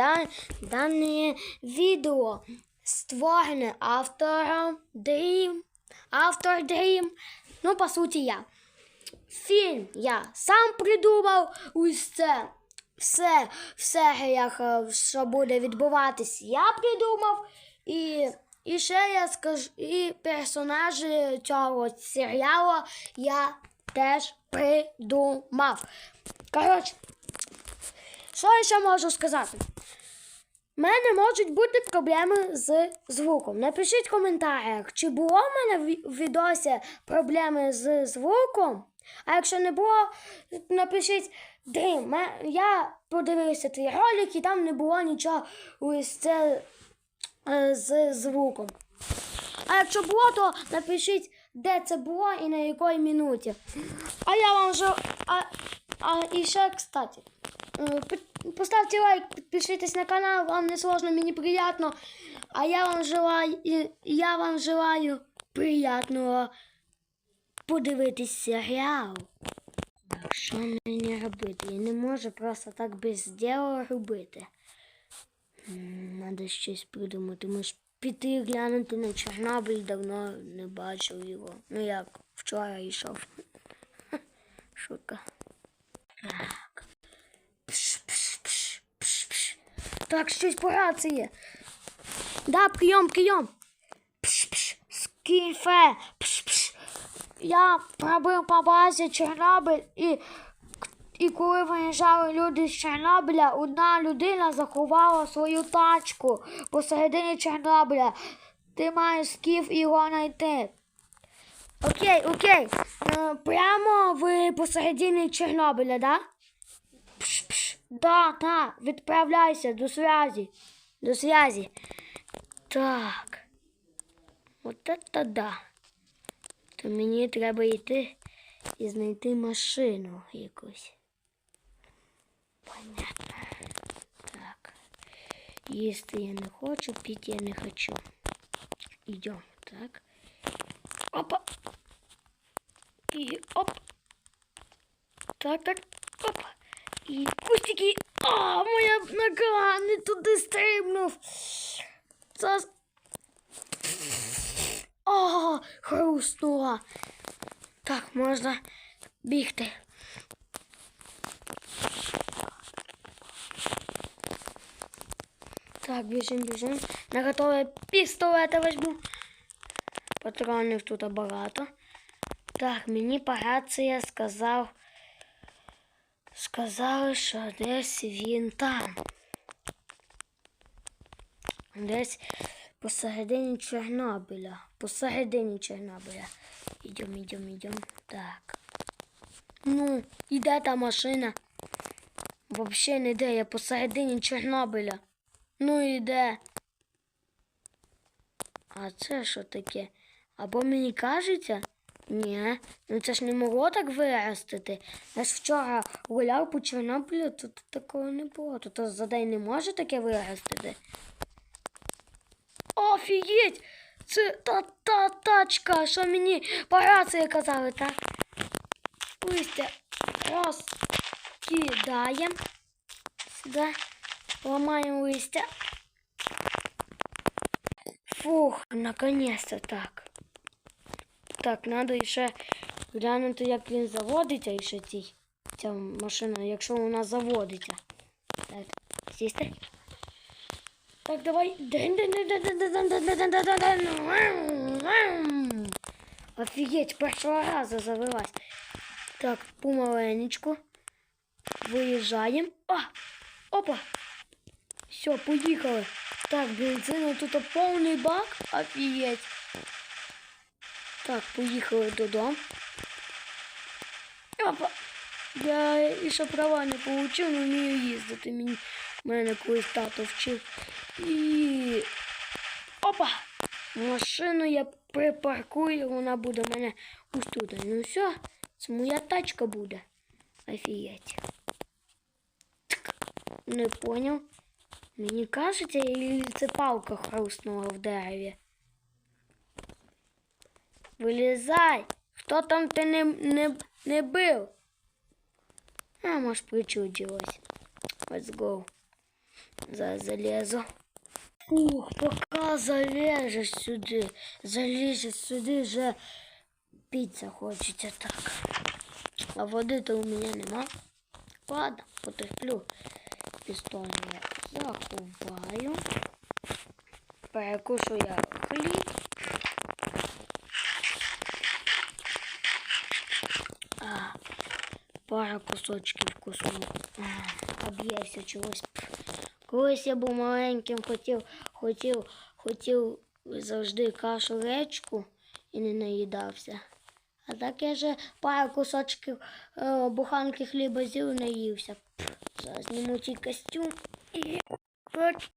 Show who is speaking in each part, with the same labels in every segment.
Speaker 1: дан, дане відео створене автором Dream, автор Dream, ну, по суті, я. Фільм я сам придумав ось це. Все в серіях, е, що буде відбуватись, я придумав. І, і ще я скажу, і персонажі цього серіалу я теж придумав. Коротше, що я ще можу сказати? У мене можуть бути проблеми з звуком. Напишіть в коментарях, чи було в мене в відосі проблеми з звуком. А якщо не було, напишіть Дрім. Я подивився твій ролик і там не було нічого ось це е, з звуком. А якщо було, то напишіть, де це було і на якій минуті. А я вам вже. А, а і ще, кстати, е, поставте лайк, підпишитесь на канал, вам не сложно, мені приємно. А я вам желаю, я вам желаю приємного подивитись серіал. Що мені робити? Я не можу просто так без діла робити. Надо щось придумати. Може піти глянути на Чорнобиль, давно не бачив його. Ну як, вчора йшов. Шутка. Так, щось по рації. Да, прийом, прийом. Пш, пш, скіфе. Пш, пш. Я пробив по базі Чорнобиль і, і коли виїжджали люди з Чорнобиля, одна людина заховала свою тачку посередині Чорнобиля. Ти маєш скіф його знайти. Окей, окей. Е, прямо ви посередині Чорнобиля, да? Да, да, відправляйся до зв'язі. До зв'язі. Так. От это да. То мені треба йти і знайти машину якусь. Понятно. Так. Їсти я не хочу, пити я не хочу. Йдемо, так. Опа. І оп. Так, так, оп. І кустики. А, моя нога не туди стрибнув. Це... О, хрустнула. Так, можна бігти. Так, біжим, біжим. На готове пістолети візьму. Патронів тут багато. Так, мені по рації сказав. Сказали, що десь він там. Десь посередині Чорнобиля. Посередині Чорнобиля. Ідем, ідем, ідем. Так. Ну, іде та машина. Вообще не йде, я посередині Чорнобиля. Ну іде. А це що таке? Або мені кажеться? Ні, ну це ж не могло так виростити. Я ж вчора гуляв по Чорнобилю, тут такого не було. Тут за день не може таке виростити. Офігеть! Це та та тачка, що мені по рації казали, так? Листя розкидаємо. Сюди ламаємо листя. Фух, наконец-то так. Так, надо ще глянути, як він заводиться і ще цій, ця машина, якщо вона заводиться. Так, сісти. Так, давай. Офігеть, першого разу завелась. Так, помаленечку. Виїжджаємо. А! Опа! Все, поїхали. Так, бензину тут повний бак. Офігеть. Так, поїхали додому. Опа! Я і ще права не получив, але вмію їздити. Мені мене колись тато вчив. І. Опа! Машину я припаркую, вона буде в мене ось тут. Ну все, це моя тачка буде. Офігеть. Не поняв. Мені кажеться, і це палка хрустнула в дереві. Вилізай! Хто там ти не, не, не бив? А, може, причудилось. Let's go. Зараз залізу. Ух, поки залежиш сюди, залізеш сюди, вже піца хочеться так. А води-то у мене нема. Ладно, потерплю. Пістон я заховаю. Перекушу я хліб. Пара кусочків куску. А, чогось. Колись я був маленьким, хотів, хотів, хотів завжди кашу речку і не наїдався. А так я же пару кусочків е, буханки хліба з'їв наївся. Зараз зніму цей костюм і,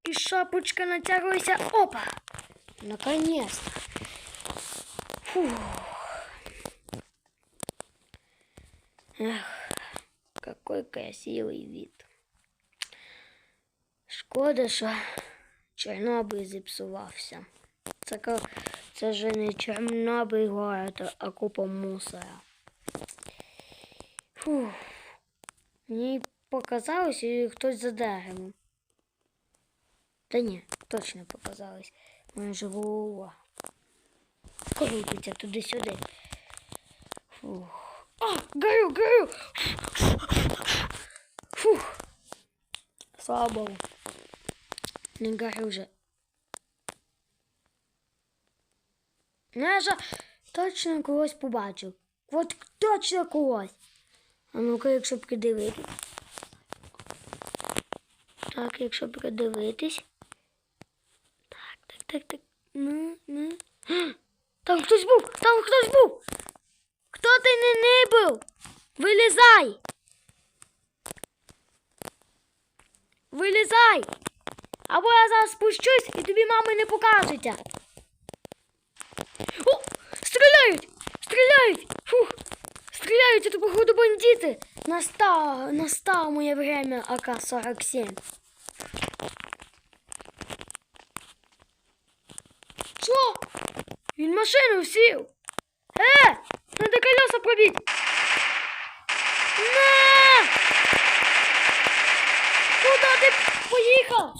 Speaker 1: і шапочка натягується. Опа! Наконец-то. Фух. Эх, какой красивый вид. Шкода, що Чорнобиль зіпсувався. Це, це ж не Чорнобиль город, а купа мусора. Фух. Мені показалось, і хтось за деревом. Та ні, точно показалось. Мене ж голова. Крутиться туди-сюди. Фух. А, горю, горю! Фух. Слава Богу. Не горю вже. Ну, я же точно когось побачив. От точно когось. А ну-ка, якщо придивитись. Так, якщо придивитись. Так, так, так, так. Ну, ну. Там хтось був! Там хтось був! Хто ти не, не був? Вилізай! Вилізай! Або я зараз спущусь і тобі мами не покажеться. О! Стріляють! Стріляють! Фух! Стріляють, це походу бандити! Настало, настало моє время АК-47. Що? Він машину сів. Е! Надо колеса пробить. На! Куда ти поїхав?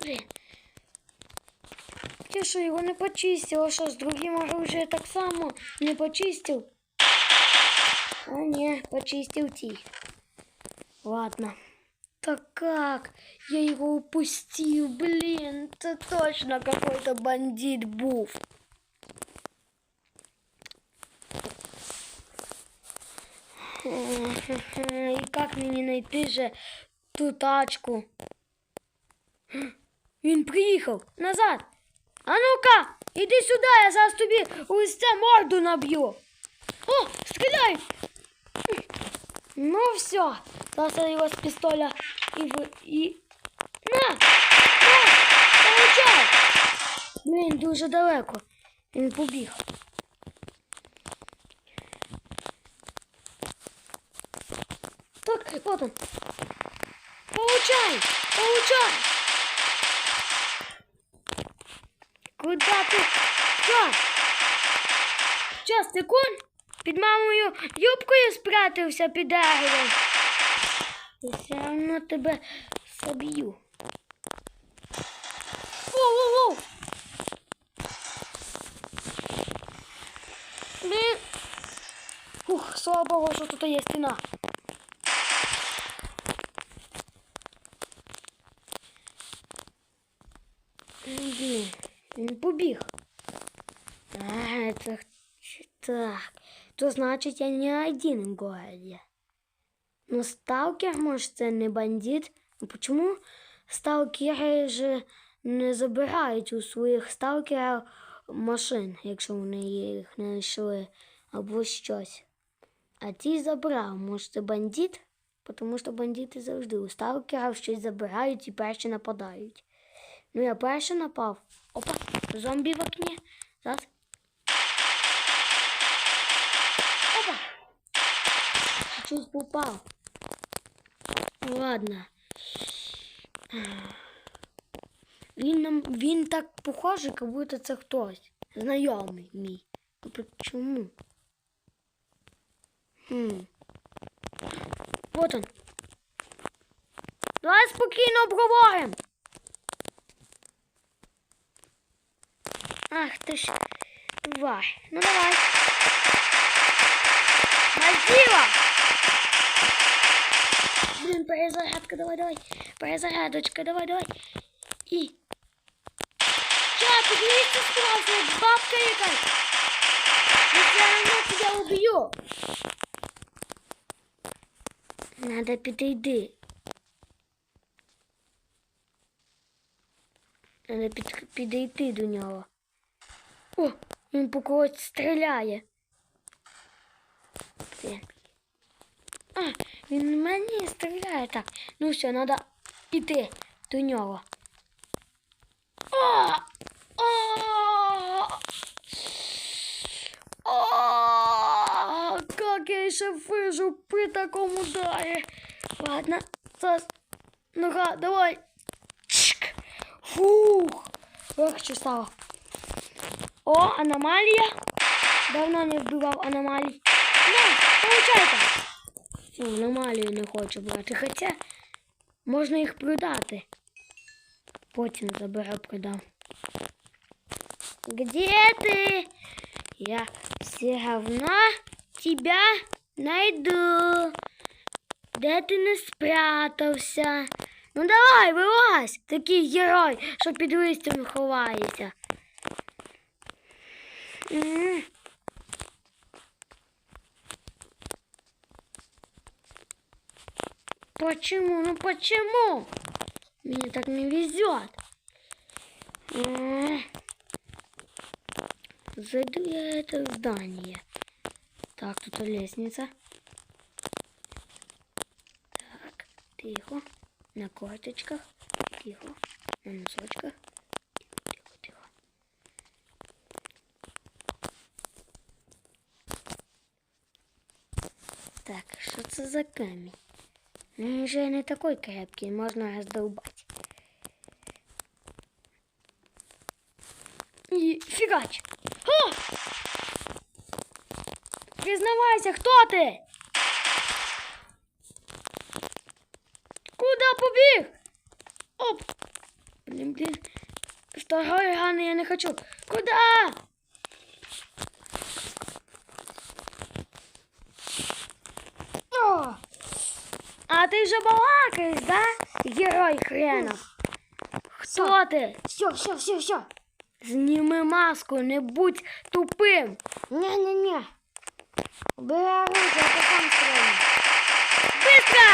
Speaker 1: Блін. Я що його не почистив, а що з другим оружием так само не почистив? А не, почистив ті. Ладно. Так как? Я его упустил, блин, это точно какой-то бандит був. И как мені знайти же ту тачку? Він приїхав назад. А ну-ка, іди сюди, я зараз тобі ось це морду наб'ю. О, стріляй! Ну все, зараз я його з пістоля і в і. На! На! Получай! Блін, дуже далеко. Він побіг. Так, вот он. Получай! Получай! Куда ти? Що? Що, секунд? Під мамою юбкою спрятався під деревом. Я все одно тебе заб'ю. Воу-воу-воу! Блін. Ух, слава Богу, що тут є стіна. Блін, він побіг. А, це так. То значить я не один в городе. Ну, сталкер, может, це не бандит. Ну, Почему сталкери ж не забирають у своїх сталкерів машин, якщо вони їх не знайшли, або щось. А ті забрав. Може, це бандит? Тому що бандити завжди у сталкерів щось забирають і перші нападають. Ну, я перший напав. Опа, зомбі в окні. Зараз. Опа! Чуть попав. Ну, Ладно. Він нам він так похожий, як будто це хтось. Знайомий мій. Ну чому? Хм. Вот он. Давай спокійно обговоримо. Ах ти ж тварь. Ну давай. Мазила! Блин, перезарядка, давай, давай. Перезарядочка, давай, давай. І. Ча, підніміться справді, як бабка якась. Если я тебя убью. Надо підійти. Надо під, до нього. О, він по когось стріляє. Блін. А, він мені стріляє так. Ну все, треба йти до нього. А! А! А, как я еще выжил при таком ударе. Ладно, сейчас. Ну-ка, давай. Чик. Фух. Легче стало. О, аномалия. Давно не вбивав аномалій. Ну, получайте. Ну, аномалію не хочу брати. Хоча можна їх продати. Потім заберу, продам. Где ты? Я все равно тебя найду. Де ти не спрятався? Ну давай, вилазь, такий герой, що під листям ховається. Почему? Ну почему? Мне так не везет. М. Зайду я это здание. Так, тут лестница. Так, тихо. На корточках. Тихо. На носочках. Тихо, тихо. Так, що це за камінь? Ну, він вже не такий крепкий, можна роздолбати. І фігач. О! Признавайся, хто ти? Куда побіг? Оп! Блін, блін. Второй раны я не хочу. Куда? О! А ти вже балакаєш, да? Герой хренов. Хто ти?
Speaker 2: Все, все, все, все.
Speaker 1: Зніми маску, не будь тупим.
Speaker 2: Не-не-не. Убирай оружие, это сам стреляй.
Speaker 1: Быстро!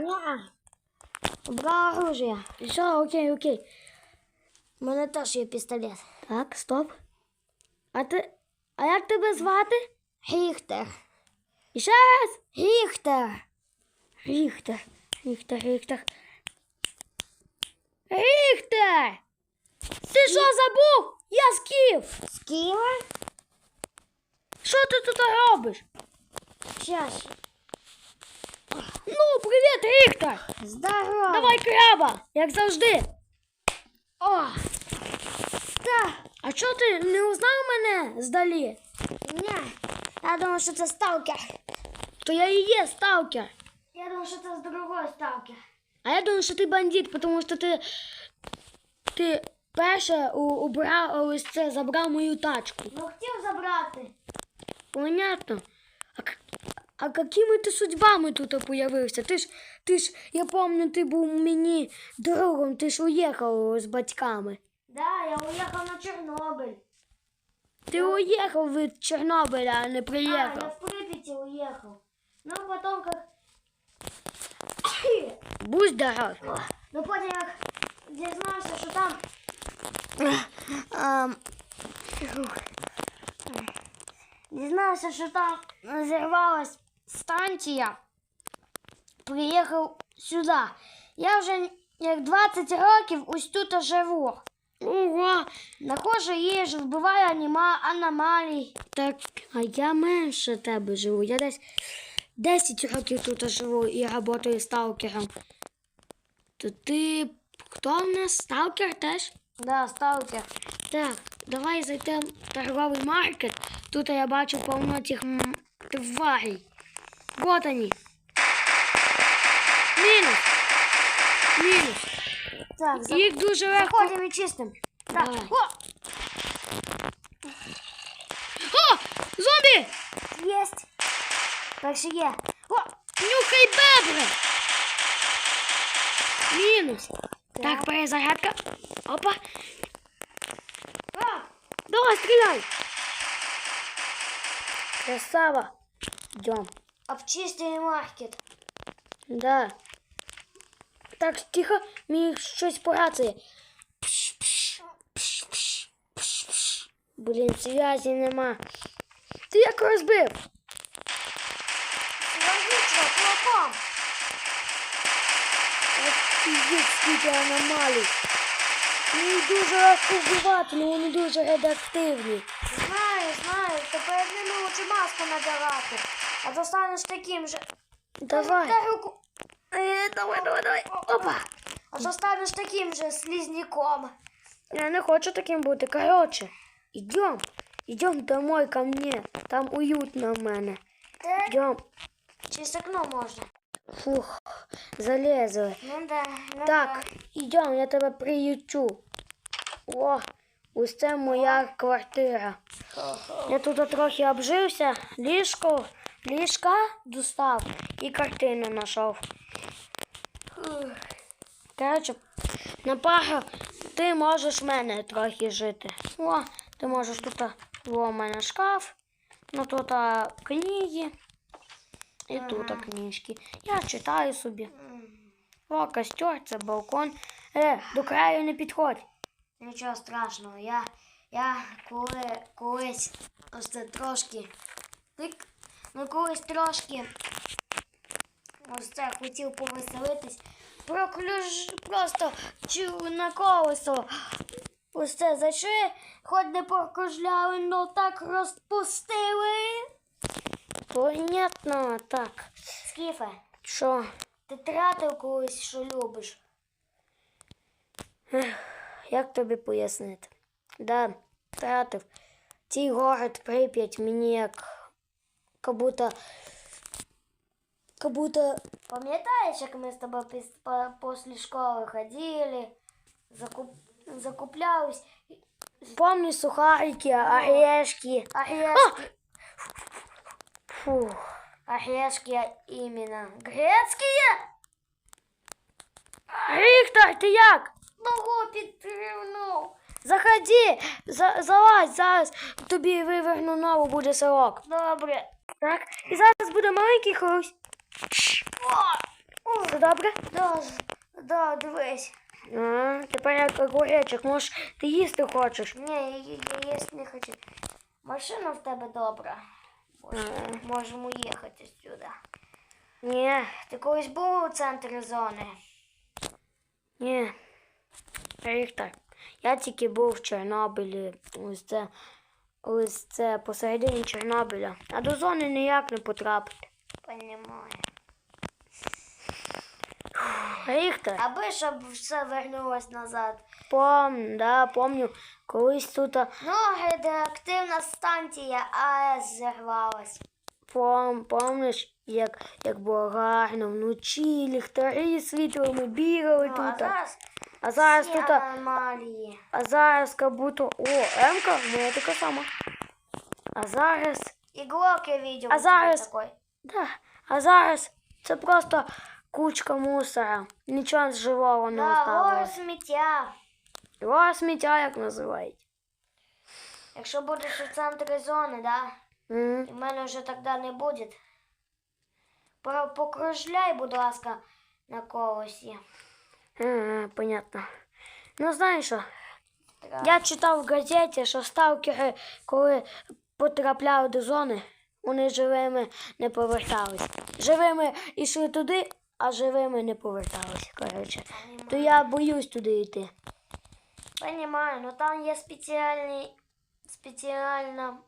Speaker 2: Не. Убрал оружие.
Speaker 1: Все, окей, окей.
Speaker 2: У мене теж є пістолет.
Speaker 1: Так, стоп. А ти. А як тебе звати?
Speaker 2: Ріхтер.
Speaker 1: І ще раз.
Speaker 2: Ріхтер.
Speaker 1: Ріхтер. Ріхтер, Ріхтер. Ріхтер! Ти що забув? Я скіф!
Speaker 2: Києва?
Speaker 1: Що ти тут робиш?
Speaker 2: Щас.
Speaker 1: Ну, привіт, Ріхтер!
Speaker 2: Здорово.
Speaker 1: Давай краба, як завжди.
Speaker 2: О. Та.
Speaker 1: А чого ти не узнав мене здалі?
Speaker 2: Не. Я думав, що це сталкер.
Speaker 1: То я і є сталкер.
Speaker 2: Я думав, що це з другої сталкер.
Speaker 1: А я думаю, що ти бандит, тому що ти. Ти перше у- убрав ось це, забрав мою тачку.
Speaker 2: Ну хотів забрати.
Speaker 1: Понятно. А, к- а якими ти судьбами тут появився? Ти ж, ти ж, я пам'ятаю, ти був мені другом, ти ж уїхав з батьками.
Speaker 2: Да, я уїхав на Чорнобиль.
Speaker 1: Ти уїхав від Чорнобиля, а не
Speaker 2: А, я
Speaker 1: приїхав.
Speaker 2: в Припяти уехал. Ну, потом как...
Speaker 1: Будь здоров.
Speaker 2: Ну, потім як дізнався, що там... Ем, Дізнався, що там зірвалась станція. Приїхав сюди. Я вже як 20 років ось тут живу.
Speaker 1: Ого,
Speaker 2: Нахожу їжу, вбиваю аніма, аномалій.
Speaker 1: так, а я менше тебе живу. Я десь 10 років тут живу і працюю сталкером. То ти хто в нас? Сталкер теж?
Speaker 2: Да, сталкер.
Speaker 1: Так, давай зайдемо в торговий маркет. Тут я бачу повно цих тварей. Вот они. Мінус. Мінус.
Speaker 2: Так, за...
Speaker 1: Їх дуже легко.
Speaker 2: заходимо і чистим. Так.
Speaker 1: Давай.
Speaker 2: О,
Speaker 1: О! Зомбі!
Speaker 2: єсть. Перший є. О,
Speaker 1: Нюхай бебри! Мінус. Так, перезарядка. Опа.
Speaker 2: а,
Speaker 1: Давай, стріляй. Красава. Йдем.
Speaker 2: обчистили маркет.
Speaker 1: Да. Так, тихо, мені щось по рації. Блін, зв'язі нема. Ти як розбив?
Speaker 2: Логічно.
Speaker 1: Офігеть, скільки аномалій. Мені дуже легко вбивати, але вони дуже радіоактивні.
Speaker 2: Знаю, знаю, то перед ними лучше маску надягати. А то станеш таким же.
Speaker 1: Давай.
Speaker 2: Дай руку.
Speaker 1: Е, давай, давай, давай. Опа.
Speaker 2: А то станеш таким же слизняком.
Speaker 1: Я не хочу таким бути. Короче, идем. Идем домой ко мне. Там уютно в мене. Идем.
Speaker 2: Через окно можна.
Speaker 1: Фух, залезли.
Speaker 2: Ну да, ну
Speaker 1: Так, ідем, я тебе приючу. О, ось це моя квартира. Я тут трохи обжився, ліжко, ліжка достав і картину знайшов. Коротше, на пару ти можеш в мене трохи жити. О, ти можеш тут, о, у мене шкаф, ну тут книги. І тут книжки. Я читаю собі. О, костер, це балкон. Е, до краю не підходь.
Speaker 2: Нічого страшного. Я, я коли колись ось це трошки. тик, Ну колись трошки ось це хотів повеселитись. Проклюж просто чув на колесо. Ось це зайшли, хоч не покружляли, но так розпустили.
Speaker 1: Понятно, так.
Speaker 2: Скіфе,
Speaker 1: Що?
Speaker 2: ти тратив колись, що любиш.
Speaker 1: Як тобі пояснити? Да, втратив. Цей город Прип'ять мені як. Как будто. Как будто.
Speaker 2: Пам'ятаєш, як ми з тобою піс- по- після школи ходили, закуп... закуплялись,
Speaker 1: Помню сухарики, орешки.
Speaker 2: орешки,
Speaker 1: Фух.
Speaker 2: орешки іменно грецькі?
Speaker 1: Ріктор, ти як?
Speaker 2: Ногу підтримнув.
Speaker 1: Заходи, за, залазь, зараз тобі виверну нову буде сирок.
Speaker 2: Добре.
Speaker 1: Так? І зараз буде маленький хрусь.
Speaker 2: О,
Speaker 1: Все добре?
Speaker 2: да, да, дивись.
Speaker 1: А, тепер як огуречок, може, ти їсти хочеш.
Speaker 2: Ні, я, я, я їсти не хочу. Машина в тебе добра. Мож- Можемо їхати сюди.
Speaker 1: Ні,
Speaker 2: Ти колись був у центрі зони?
Speaker 1: ні. Ріктор, я тільки був в Чорнобилі. Ось це, ось це посередині Чорнобиля. А до зони ніяк не потрапити.
Speaker 2: Понімаю.
Speaker 1: Ріктор,
Speaker 2: Аби щоб все вернулось назад.
Speaker 1: пом, да, помню, колись тут
Speaker 2: Ну, радіоактивна станція АЕС зірвалась.
Speaker 1: пом, помниш, як, як було гарно вночі, ліхтарі світлими бігали
Speaker 2: Ну, а
Speaker 1: тут.
Speaker 2: зараз
Speaker 1: А зараз
Speaker 2: всі
Speaker 1: тут. а,
Speaker 2: аномалії.
Speaker 1: А зараз как будто... О, Емка, в мене така сама. А зараз...
Speaker 2: І глок я видел.
Speaker 1: А зараз-
Speaker 2: такой.
Speaker 1: Да, а зараз це просто кучка мусора. Нічого живого не
Speaker 2: Да, гора сміття.
Speaker 1: Його сміття як називають.
Speaker 2: Якщо будеш у центрі зони, да?
Speaker 1: М,
Speaker 2: І в мене вже тоді не буде. Покружляй, будь ласка, на колесі.
Speaker 1: е, Понятно. Ну, знаєш що, я читав в газеті, що сталкери, коли потрапляли до зони, вони живими не повертались. Живими йшли туди, а живими не повертались. Коротше. То я боюсь туди йти.
Speaker 2: Понимаю, но там є спеціальний, спеціальна,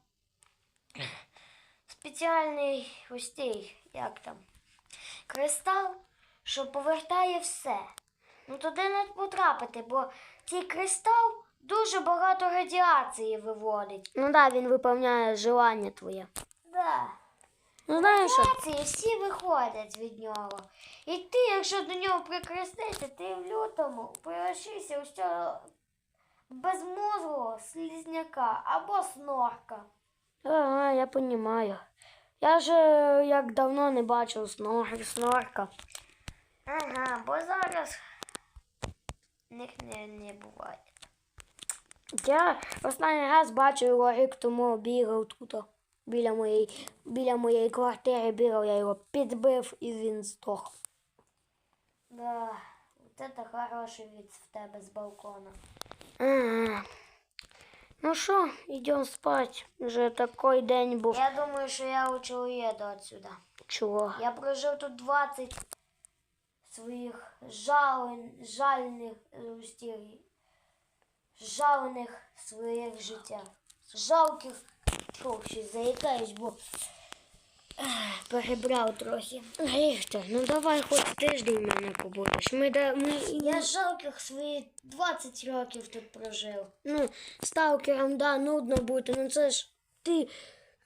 Speaker 2: спеціальний ось цей, як там, кристал, що повертає все. Ну туди не потрапити, бо цей кристал дуже багато радіації виводить.
Speaker 1: Ну так, да, він виповняє желання твоє.
Speaker 2: Да.
Speaker 1: Ну знаєш що?
Speaker 2: Всі виходять від нього. І ти, якщо до нього прикреснешся, ти в лютому превращишся у цього безмозглого слізняка або снорка.
Speaker 1: Ага, я розумію. Я ж е, як давно не бачив снор, снорка.
Speaker 2: Ага, бо зараз них не, не буває.
Speaker 1: Я останній раз бачив його рік тому бігав тут. Біля моєї, біля моєї квартири бігав, я його підбив і він здох.
Speaker 2: Да, це хороший від в тебе з балкона.
Speaker 1: Ага. Ну що, йдемо спати. Вже такий день був.
Speaker 2: Я думаю, що я лучше уеду отсюда.
Speaker 1: Чого?
Speaker 2: Я прожив тут 20 своїх жален, жальних е, стіль- жалених своїх життя. Жалких Фу, щось заїкаюсь, бо перебрав трохи.
Speaker 1: Ріхтер, ну давай хоч тиждень мене побудеш. Ми, да, ми
Speaker 2: Я жалких свої 20 років тут прожив.
Speaker 1: ну, сталкером, да, нудно бути. Ну це ж ти.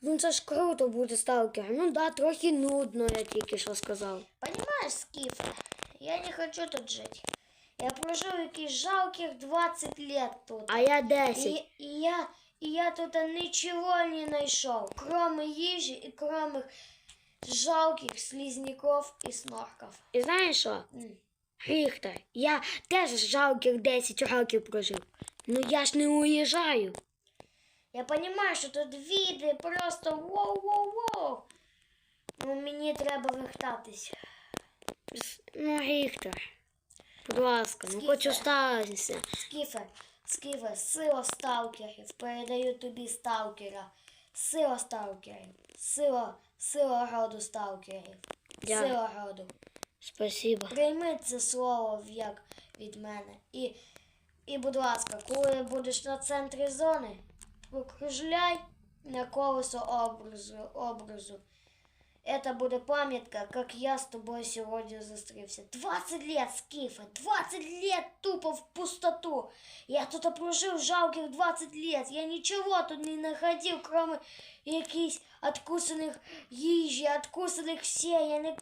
Speaker 1: Ну це ж круто бути сталкером. Ну да, трохи нудно, я тільки що сказав.
Speaker 2: Понимаешь, Скиф, я не хочу тут жить. Я прожив якісь жалких 20 лет тут.
Speaker 1: А я 10.
Speaker 2: И, и я, и я тут ничего не нашел, кроме ежи и кроме жалких слизняков и снорков.
Speaker 1: І знаєш що?
Speaker 2: М.
Speaker 1: Ріхтер, я теж жалких 10 років прожив. Ну я ж не уїжджаю.
Speaker 2: Я понимаю, що тут види просто воу-воу-воу. Ну, мені треба вертатись.
Speaker 1: Ну, Ріхтер, будь ласка, ну хоч
Speaker 2: Скільки?
Speaker 1: оставайся.
Speaker 2: Скіфе, сила сталкерів. Передаю тобі сталкера. Сила сталкерів. Сила, сила роду сталкерів.
Speaker 1: Дякую.
Speaker 2: Сила роду.
Speaker 1: Спасибо.
Speaker 2: Прийми це слово як від мене. І, і, будь ласка, коли будеш на центрі зони, покружляй на колесо образу. образу. Это буде пам'ятка, як я з тобою сьогодні зустрівся. 20 лет, Скіфа, 20 лет тупо в пустоту. Я тут прожив жалких 20 лет. Я нічого тут не находив, кроме якихось откусаних їжі, откусаних все. Я не...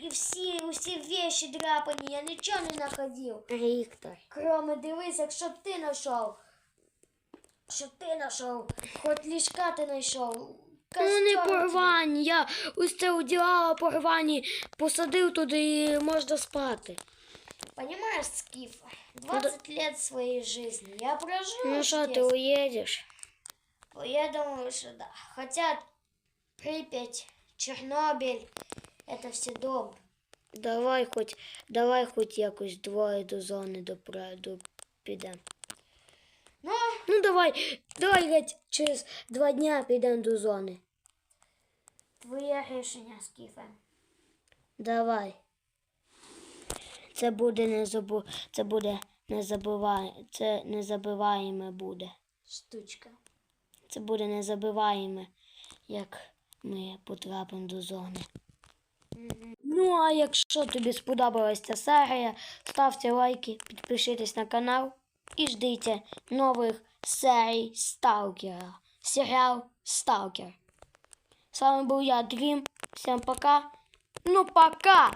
Speaker 2: І всі, усі вещи драпані, я нічого не находив.
Speaker 1: Ріхтер.
Speaker 2: Кроме дивись, якщо ти знайшов. Що ти знайшов, хоч ліжка ти знайшов.
Speaker 1: Ну не порвані. Я ось це уділала порвані, посадив туди і можна спати.
Speaker 2: Понимаешь, Скиф, 20 лет своей жизни я прожил
Speaker 1: Ну що, ти
Speaker 2: здесь.
Speaker 1: уїдеш?
Speaker 2: Я думаю, что да. Хотя Припять, Чернобыль, это все дом.
Speaker 1: Давай хоч, давай хоч якось двоє до зони допра- до підемо. Давай, давай геть через два дня підемо до зони.
Speaker 2: твоє рішення, Скіфе.
Speaker 1: Давай. Це буде не забу... це буде не забувай... це не забиваємо буде.
Speaker 2: Штучка.
Speaker 1: Це буде не забиваємо, як ми потрапимо до зони. Ну, а якщо тобі сподобалася ця серія, ставте лайки, підпишитесь на канал і ждіть нових серій Сталкера. Серіал Сталкер. С вами был я, Дрим. Всем пока. Ну, пока!